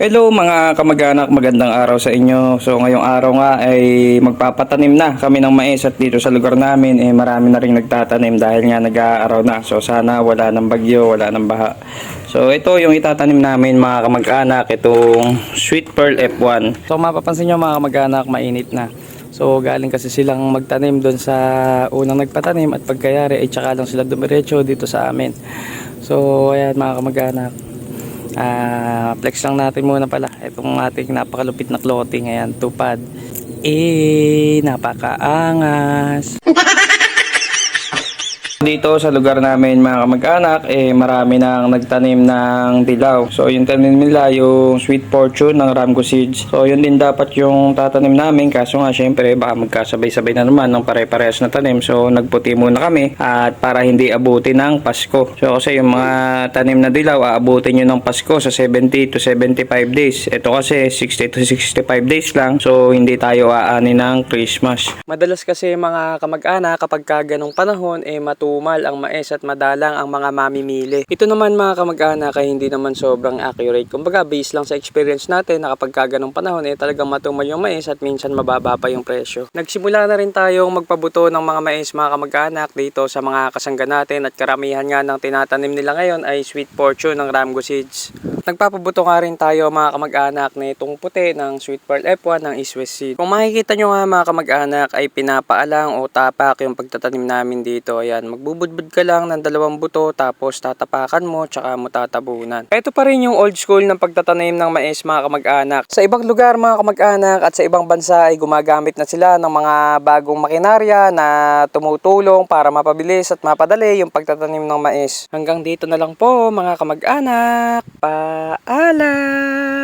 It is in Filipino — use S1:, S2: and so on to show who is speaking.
S1: Hello mga kamag-anak, magandang araw sa inyo. So ngayong araw nga ay magpapatanim na kami ng mais at dito sa lugar namin eh marami na rin nagtatanim dahil nga nag-aaraw na. So sana wala ng bagyo, wala ng baha. So ito yung itatanim namin mga kamag-anak, itong Sweet Pearl F1. So mapapansin nyo mga kamag-anak, mainit na. So galing kasi silang magtanim doon sa unang nagpatanim at pagkayari ay tsaka lang sila dumiretso dito sa amin. So ayan mga kamag-anak. Ah, flex lang natin muna pala. Itong ating napakalupit na clothing ayan tupad. Eh napakaangas dito sa lugar namin mga kamag-anak eh marami nang nagtanim ng dilaw. So yung tanim nila yung sweet fortune ng Ramgo Seeds. So yun din dapat yung tatanim namin. Kaso nga syempre baka magkasabay-sabay na naman ng pare-parehas na tanim. So nagputi muna kami at para hindi abutin ng Pasko. So kasi yung mga tanim na dilaw aabutin nyo ng Pasko sa 70 to 75 days. Ito kasi 60 to 65 days lang. So hindi tayo aani ng Christmas. Madalas kasi mga kamag-anak kapag ka ganong panahon eh matumal ang mais at madalang ang mga mamimili. Ito naman mga kamag-anak ay hindi naman sobrang accurate. Kumbaga based lang sa experience natin na kapag ka ganong panahon eh talagang matumal yung mais at minsan mababa pa yung presyo. Nagsimula na rin tayong magpabuto ng mga mais mga kamag-anak dito sa mga kasangga natin. At karamihan nga ng tinatanim nila ngayon ay sweet fortune ng Ramgo Seeds nagpapabuto nga rin tayo mga kamag-anak na itong puti ng sweet pearl F1 ng East West Seed. Kung makikita nyo nga mga kamag-anak ay pinapaalang o tapak yung pagtatanim namin dito. Ayan magbubudbud ka lang ng dalawang buto tapos tatapakan mo tsaka mo tatabunan. Ito pa rin yung old school ng pagtatanim ng mais mga kamag-anak. Sa ibang lugar mga kamag-anak at sa ibang bansa ay gumagamit na sila ng mga bagong makinarya na tumutulong para mapabilis at mapadali yung pagtatanim ng mais. Hanggang dito na lang po mga kamag-anak paalam